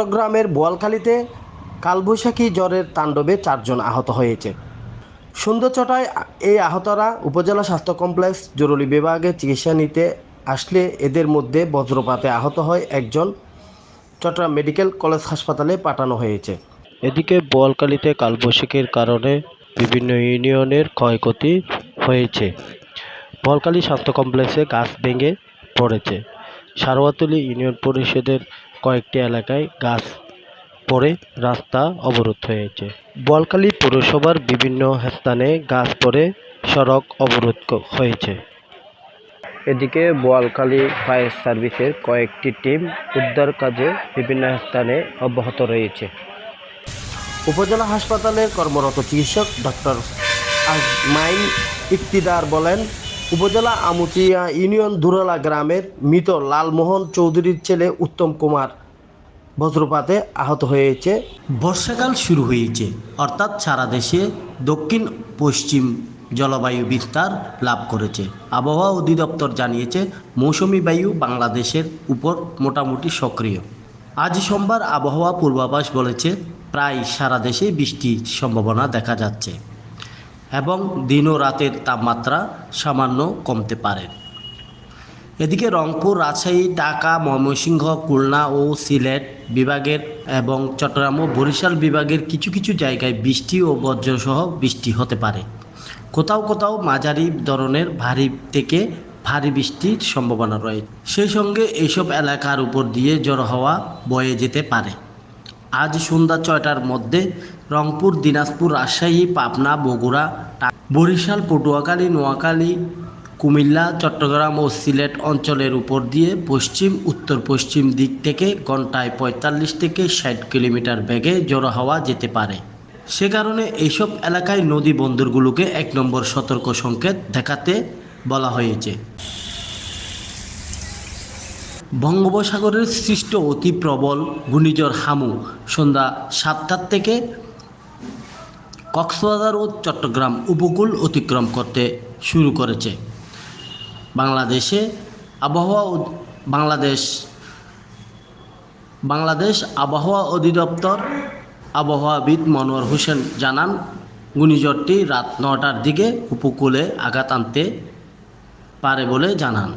চট্টগ্রামের বোয়ালখালীতে কালবৈশাখী জ্বরের তাণ্ডবে চারজন আহত হয়েছে। সুন্দরচটায় এই আহতরা উপজেলা স্বাস্থ্য কমপ্লেক্স জরুরি বিভাগে চিকিৎসা নিতে আসলে এদের মধ্যে বজ্রপাতে আহত হয় একজন। চট্টগ্রাম মেডিকেল কলেজ হাসপাতালে পাঠানো হয়েছে। এদিকে বোয়ালখালীতে কালবৈশাখীর কারণে বিভিন্ন ইউনিয়নের ক্ষয়ক্ষতি হয়েছে। বোয়ালখালী স্বাস্থ্য কমপ্লেক্সে গাছ ভেঙে পড়েছে। সারোয়াতলী ইউনিয়ন পরিষদের কয়েকটি এলাকায় গাছ পড়ে রাস্তা অবরোধ হয়েছে। বোয়ালখালী পৌরসভার বিভিন্ন স্থানে গাছ পড়ে সড়ক অবরোধ হয়েছে। এদিকে বোয়ালখালী ফায়ার সার্ভিসের কয়েকটি টিম উদ্ধার কাজে বিভিন্ন স্থানে অব্যাহত রয়েছে। উপজেলা হাসপাতালের কর্মরত চিকিৎসক ডক্টর আজমাইন ইফতিদার বলেন উপজেলা আমুচিয়া ইউনিয়ন দুরলা গ্রামের মৃত লালমোহন চৌধুরীর ছেলে উত্তম কুমার বজ্রপাতে আহত হয়েছে। বর্ষাকাল শুরু হয়েছে, অর্থাৎ সারা দেশে দক্ষিণ পশ্চিম জলবায়ু বিস্তার লাভ করেছে। আবহাওয়া অধিদপ্তর জানিয়েছে, মৌসুমি বায়ু বাংলাদেশের উপর মোটামুটি সক্রিয়। আজ সোমবার আবহাওয়া পূর্বাভাস বলেছে, প্রায় সারা দেশে বৃষ্টির সম্ভাবনা দেখা যাচ্ছে। এবং দিন ও রাতের তাপমাত্রা সামান্য কমতে পারে। এদিকে রংপুর, রাজশাহী, ঢাকা, ময়মনসিংহ, খুলনা ও সিলেট বিভাগের এবং চট্টগ্রাম ও বরিশাল বিভাগের কিছু কিছু জায়গায় বৃষ্টি ও বজ্রসহ বৃষ্টি হতে পারে। কোথাও কোথাও মাঝারি ধরনের ভারী থেকে ভারী বৃষ্টির সম্ভাবনা রয়েছে। সেই সঙ্গে এইসব এলাকার উপর দিয়ে জড়ো হওয়া বয়ে যেতে পারে। আজ সন্ধ্যা ছয়টার মধ্যে রংপুর, দিনাজপুর, রাজশাহী, পাবনা, বগুড়া বরিশাল, পটুয়াখালী, নোয়াখালী, কুমিল্লা, চট্টগ্রাম ও সিলেট অঞ্চলের উপর দিয়ে পশ্চিম উত্তর পশ্চিম দিক থেকে ঘন্টায় পঁয়তাল্লিশ থেকে ষাট কিলোমিটার বেগে জড়ো হওয়া যেতে পারে। সে কারণে এইসব এলাকায় নদী বন্দরগুলোকে এক নম্বর সতর্ক সংকেত দেখাতে বলা হয়েছে। বঙ্গোপসাগরের সৃষ্ট অতি প্রবল ঘূর্ণিঝড় হামু সন্ধ্যা সাতটার থেকে কক্সবাজার ও চট্টগ্রাম উপকূল অতিক্রম করতে শুরু করেছে। বাংলাদেশে আবহাওয়া বাংলাদেশ বাংলাদেশ আবহাওয়া অধিদপ্তর আবহাওয়াবিদ মনোয়ার হোসেন জানান, ঘূর্ণিঝড়টি রাত নটার দিকে উপকূলে আঘাত আনতে পারে বলে জানান।